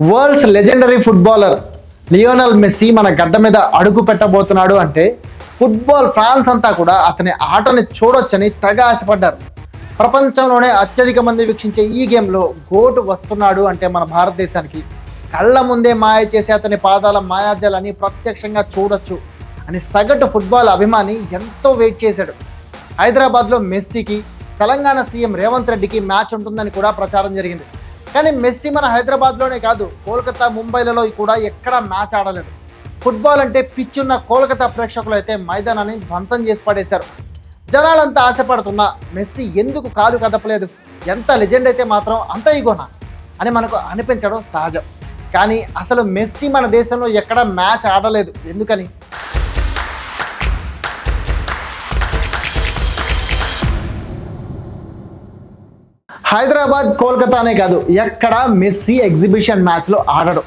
World's legendary footballer Lionel Messi మన గడ్డ మీద అడుగు పెట్టబోతున్నాడు అంటే ఫుట్బాల్ ఫ్యాన్స్ అంతా కూడా అతని ఆటని చూడొచ్చని తెగ ఆశపడ్డారు. ప్రపంచంలోనే అత్యధిక మంది వీక్షించే ఈ గేమ్లో గోటు వస్తున్నాడు అంటే మన భారతదేశానికి కళ్ళ ముందే మాయ చేసే అతని పాదాల మాయాజాలని ప్రత్యక్షంగా చూడొచ్చు అని సగటు ఫుట్బాల్ అభిమాని ఎంతో వెయిట్ చేశాడు. హైదరాబాద్లో మెస్సీకి తెలంగాణ సీఎం రేవంత్ రెడ్డికి మ్యాచ్ ఉంటుందని కూడా ప్రచారం జరిగింది. కానీ మెస్సీ మన హైదరాబాద్లోనే కాదు కోల్కతా ముంబైలలో కూడా ఎక్కడా మ్యాచ్ ఆడలేదు. ఫుట్బాల్ అంటే పిచ్చున్న కోల్కతా ప్రేక్షకులు అయితే మైదానాన్ని ధ్వంసం చేసి పడేశారు. జనాలంతా ఆశపడుతున్నా మెస్సీ ఎందుకు కాలు కదపలేదు? ఎంత లెజెండ్ అయితే మాత్రం అంత ఇగోనా అని మనకు అనిపించడం సహజం. కానీ అసలు మెస్సీ మన దేశంలో ఎక్కడా మ్యాచ్ ఆడలేదు. ఎందుకని? హైదరాబాద్ కోల్కతానే కాదు ఎక్కడ మెస్సీ ఎగ్జిబిషన్ మ్యాచ్లో ఆడడు.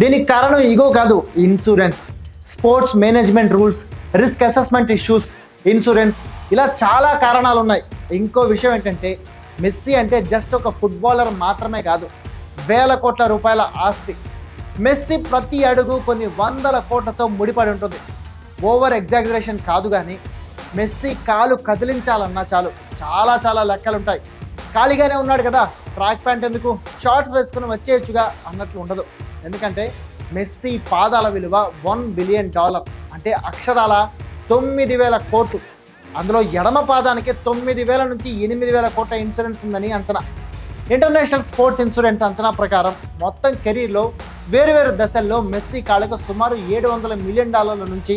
దీనికి కారణం ఈగో కాదు insurance. Sports management rules risk assessment issues insurance. ఇలా చాలా కారణాలు ఉన్నాయి ఇంకో విషయం ఏంటంటే మెస్సీ అంటే జస్ట్ ఒక ఫుట్బాలర్ మాత్రమే కాదు వేల కోట్ల రూపాయల ఆస్తి. మెస్సీ ప్రతి అడుగు కొన్ని వందల కోట్లతో ముడిపడి ఉంటుంది. ఓవర్ ఎగ్జాగరేషన్ కాదు కానీ మెస్సీ కాలు కదిలించాలన్నా చాలు. చాలా చాలా లెక్కలుంటాయి. ఖాళీగానే ఉన్నాడు కదా. ట్రాక్ ప్యాంట్ ఎందుకు? షార్ట్స్ వేసుకుని వచ్చేయచ్చుగా అన్నట్లు ఉండదు. ఎందుకంటే మెస్సీ పాదాల విలువ వన్ బిలియన్ డాలర్. అంటే అక్షరాల తొమ్మిది వేల కోట్లు. అందులో ఎడమ పాదానికి తొమ్మిది వేల నుంచి ఎనిమిది వేల కోట్ల ఇన్సూరెన్స్ ఉందని అంచనా. ఇంటర్నేషనల్ స్పోర్ట్స్ ఇన్సూరెన్స్ అంచనా ప్రకారం మొత్తం కెరీర్లో వేరువేరు దశల్లో మెస్సీ కాళ్ళకు సుమారు ఏడు వందల మిలియన్ డాలర్ల నుంచి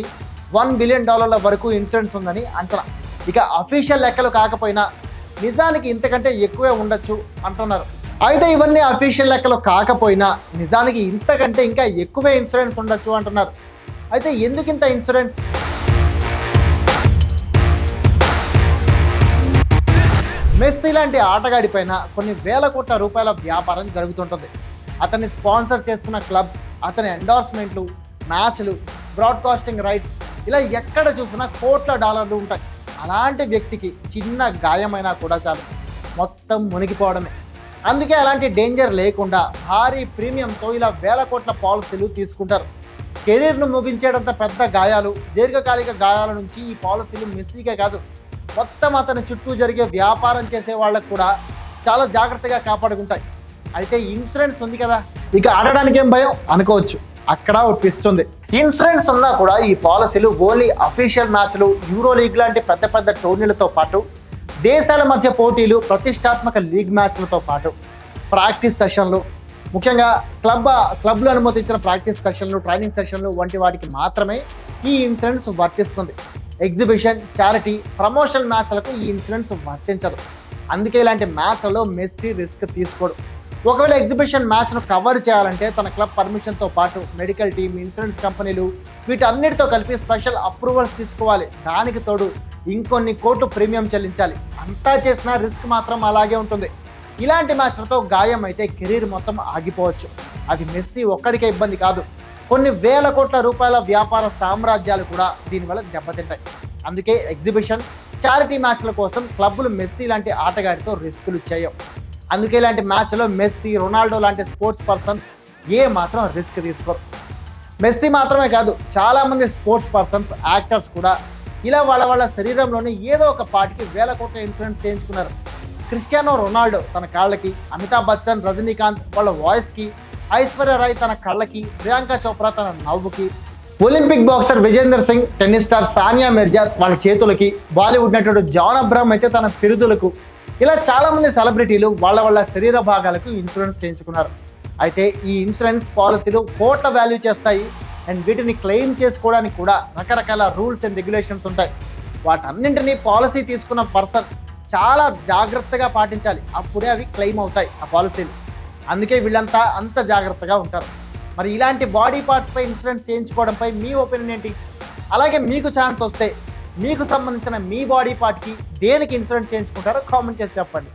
వన్ బిలియన్ డాలర్ల వరకు ఇన్సూరెన్స్ ఉందని అంచనా. ఇక అఫీషియల్ లెక్కలు కాకపోయినా నిజానికి ఇంతకంటే ఎక్కువే ఉండొచ్చు అంటున్నారు. అయితే ఇవన్నీ అఫీషియల్ లెక్కలు కాకపోయినా నిజానికి ఇంతకంటే ఇంకా ఎక్కువే ఇన్సూరెన్స్ ఉండొచ్చు అంటున్నారు. అయితే ఎందుకు ఇంత ఇన్సూరెన్స్ మెస్సీ లాంటి ఆటగాడి పైన కొన్ని వేల కోట్ల రూపాయల వ్యాపారం జరుగుతుంటుంది. అతన్ని స్పాన్సర్ చేస్తున్న క్లబ్ అతని ఎండార్స్మెంట్లు మ్యాచ్లు బ్రాడ్కాస్టింగ్ రైట్స్ ఇలా ఎక్కడ చూసినా కోట్ల డాలర్లు ఉంటాయి. అలాంటి వ్యక్తికి చిన్న గాయమైనా కూడా చాలు. మొత్తం మునిగిపోవడమే. అందుకే అలాంటి డేంజర్ లేకుండా భారీ ప్రీమియంతో ఇలా వేల కోట్ల పాలసీలు తీసుకుంటారు. కెరీర్ను ముగించేటంత పెద్ద గాయాలు దీర్ఘకాలిక గాయాల నుంచి ఈ పాలసీలు మెస్సీకే కాదు. మొత్తం అతని చుట్టూ జరిగే వ్యాపారం చేసే వాళ్ళకు కూడా చాలా జాగ్రత్తగా కాపాడుకుంటాయి. అయితే ఇన్సూరెన్స్ ఉంది కదా ఇక ఆడడానికి ఏం భయం? అనుకోవచ్చు. అక్కడ ఒక ట్విస్ట్ ఉంది. ఇన్సూరెన్స్ ఉన్నా కూడా ఈ పాలసీలు ఓన్లీ అఫీషియల్ మ్యాచ్లు యూరో లీగ్ లాంటి పెద్ద పెద్ద టోర్నీలతో పాటు దేశాల మధ్య పోటీలు ప్రతిష్టాత్మక లీగ్ మ్యాచ్లతో పాటు ప్రాక్టీస్ సెషన్లు ముఖ్యంగా క్లబ్ క్లబ్లు అనుమతించిన ప్రాక్టీస్ సెషన్లు ట్రైనింగ్ సెషన్లు వంటి వాటికి మాత్రమే ఈ ఇన్సూరెన్స్ వర్తిస్తుంది. ఎగ్జిబిషన్ చారిటీ ప్రమోషన్ మ్యాచ్లకు ఈ ఇన్సూరెన్స్ వర్తించదు. అందుకే ఇలాంటి మ్యాచ్లలో మెస్సీ రిస్క్ తీసుకోడు. ఒకవేళ ఎగ్జిబిషన్ మ్యాచ్ను కవర్ చేయాలంటే తన క్లబ్ పర్మిషన్తో పాటు మెడికల్ టీమ్ ఇన్సూరెన్స్ కంపెనీలు వీటన్నిటితో కలిపి స్పెషల్ అప్రూవల్స్ తీసుకోవాలి. దానికి తోడు ఇంకొన్ని కోట్లు ప్రీమియం చెల్లించాలి. అంతా చేసిన రిస్క్ మాత్రం అలాగే ఉంటుంది. ఇలాంటి మ్యాచ్లతో గాయం అయితే కెరీర్ మొత్తం ఆగిపోవచ్చు. అది మెస్సీ ఒక్కడికే ఇబ్బంది కాదు. కొన్ని వేల కోట్ల రూపాయల వ్యాపార సామ్రాజ్యాలు కూడా దీనివల్ల దెబ్బతింటాయి. అందుకే ఎగ్జిబిషన్ చారిటీ మ్యాచ్ల కోసం క్లబ్బులు మెస్సీ లాంటి ఆటగాడితో రిస్కులు చేయవు. అందుకే ఇలాంటి మ్యాచ్లో మెస్సీ రొనాల్డో లాంటి స్పోర్ట్స్ పర్సన్స్ ఏ మాత్రం రిస్క్ తీసుకోరు. మెస్సీ మాత్రమే కాదు చాలామంది స్పోర్ట్స్ పర్సన్స్ యాక్టర్స్ కూడా ఇలా వాళ్ళ వాళ్ళ శరీరంలోని ఏదో ఒక పార్టీకి వేల కోట్ల ఇన్సూరెన్స్ చేయించుకున్నారు. క్రిస్టియానో రొనాల్డో తన కాళ్ళకి అమితాబ్ బచ్చన్ రజనీకాంత్ వాళ్ళ వాయిస్కి ఐశ్వర్య రాయ్ తన కళ్ళకి ప్రియాంక చోప్రా తన నవ్వుకి Olympic boxer Vijender Singh tennis star Sania Mirza వాళ్ళ చేతులకి బాలీవుడ్ నటుడు జాన్ అబ్రామ్ అయితే తన పిరుదులకు. ఇలా చాలా మంది సెలబ్రిటీలు వాళ్ళ వాళ్ళ శరీర భాగాలకు ఇన్సూరెన్స్ చేయించుకున్నారు. అయితే ఈ ఇన్సూరెన్స్ పాలసీలు కోట్ల వాల్యూ చేస్తాయి. అండ్ వీటిని క్లెయిమ్ చేసుకోవడానికి కూడా రకరకాల రూల్స్ అండ్ రెగ్యులేషన్స్ ఉంటాయి. వాటన్నింటినీ పాలసీ తీసుకున్న పర్సన్ చాలా జాగ్రత్తగా పాటించాలి. అప్పుడే అవి క్లెయిమ్ అవుతాయి ఆ పాలసీలు. అందుకే వీళ్ళంతా అంత జాగ్రత్తగా ఉంటారు. మరి ఇలాంటి బాడీ పార్ట్స్ పై ఇన్సూరెన్స్ చేయించుకోవడంపై మీ ఒపీనియన్ ఏంటి? అలాగే మీకు ఛాన్స్ వస్తే మీకు సంబంధించిన మీ బాడీ పార్ట్కి దేనికి ఇన్సూరెన్స్ చేయించుకుంటారో కామెంట్ చేసి చెప్పండి.